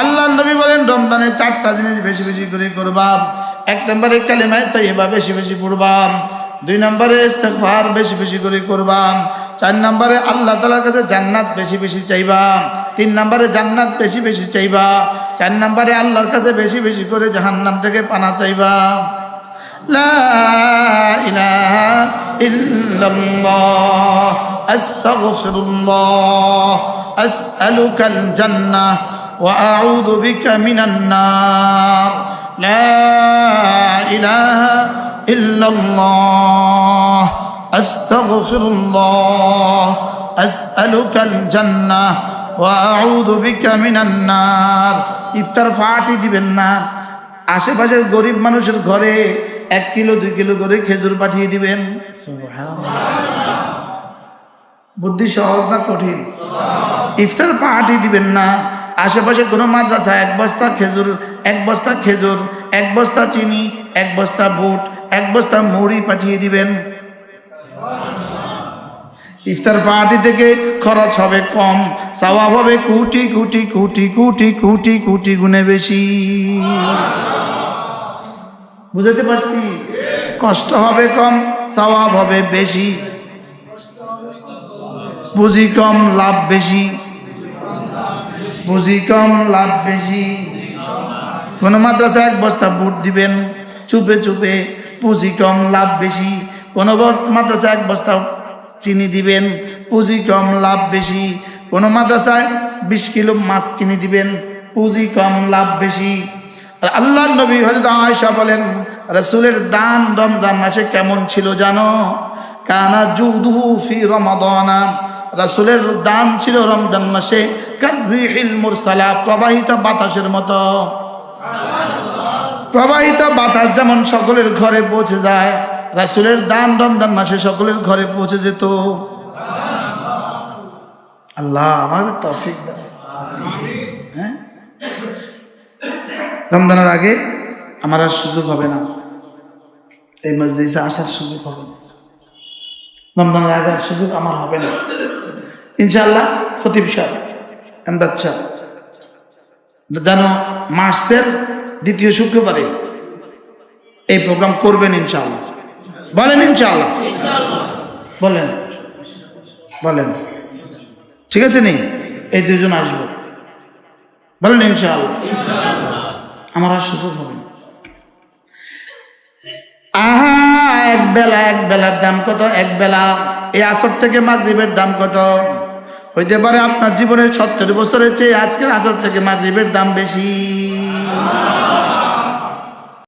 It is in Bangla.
আল্লাহ নবী বলেন রমজানে চারটা জিনিস বেশি বেশি করে করবাম। এক নম্বরে কালেমায় তৈবা বেশি বেশি পড়বাম। দুই নম্বরে ইস্তেফার বেশি বেশি করে করবাম। চার নম্বরে আল্লাহ তালার কাছে জান্নাত বেশি বেশি চাইবা তিন নম্বরে জান্নাত বেশি বেশি চাইবা চার নম্বরে আল্লাহর কাছে বেশি বেশি করে জাহান্নাম থেকে পানা চাইবা আস্তাগফিরুল্লাহ। আসআলুকাল জান্না الله أستغفر الله أسألك الجنة وأعوذ بك من النار لا إله إلا الله أستغفر الله أسألك الجنة وأعوذ بك من النار ইফতার ফাটি দিবেন না আশেপাশের গরিব মানুষের ঘরে এক কিলো দুই কিলো করে খেজুর পাঠিয়ে দিবেন বুদ্ধি সহজ না কঠিন ইফতার পাহাটি দিবেন না আশেপাশে কোনো মাদ্রাসা, এক বস্তা খেজুর, এক বস্তা খেজুর, এক বস্তা চিনি, এক বস্তা বুট, এক বস্তা মুড়ি পাঠিয়ে দিবেন। ইফতার পার্টি থেকে খরচ হবে কম, সওয়াব হবে কুটি কুটি কুটি কুটি কুটি কুটি গুণে বেশি। বুঝাতে পারছি? কষ্ট হবে কম, সওয়াব হবে বেশি। পুঁজি কম, লাভ বেশি। পুঁজি কম লাভ বেশি। কোনো মাদ্রাসা এক বস্তা বুট দিবেন, চুপে চুপে পুঁজি কম লাভ বেশি। কোনো মাদ্রাসা এক বস্তা চিনি দিবেন পুঁজি কম লাভ বেশি। কোনো মাদ্রাসায় বিশ কিলো মাছ কিনে দিবেন পুঁজি কম লাভ বেশি। আর আল্লাহ নবী হজরত আয়সা বলেন, রসুলের দান রমজান মাসে কেমন ছিল জানো? কানা জুদুহু ফি রমাদানা। রাসুলের দান ছিল রমজান মাসে। প্রবাহিত বাতাসের মতো। প্রবাহিত বাতাস যেমন সকলের ঘরে পৌঁছে যায়, রাসুলের দান রমজান মাসে সকলের ঘরে পৌঁছে যেত। আল্লাহ আমাদের তৌফিক দাও হ্যাঁ? রমজানের আগে আমার আর সুযোগ হবে না। এই মজলিসে আসার সুযোগ হবে না। রমজানের আগে আর সুযোগ আমার হবে না। ইনশাআল্লাহ খতিব সাহেব, এমদাদ যেন মার্চের দ্বিতীয় শুক্রবারে এই প্রোগ্রাম করবেন ইনশাআল্লাহ। বলেন ইনশাআল্লাহ। বলেন। বলেন। ঠিক আছে নি? এই দুজন আসব। বলেন ইনশাআল্লাহ। আমার আর সুযোগ হবে আহা, এক বেলা, এক বেলার দাম কত? এক বেলা এই আসর থেকে মাগরিবের দাম কত? হইতে পারে আপনার জীবনের সত্তর বছরের চেয়ে আজকের আচর থেকে মাগরিবের দাম বেশি।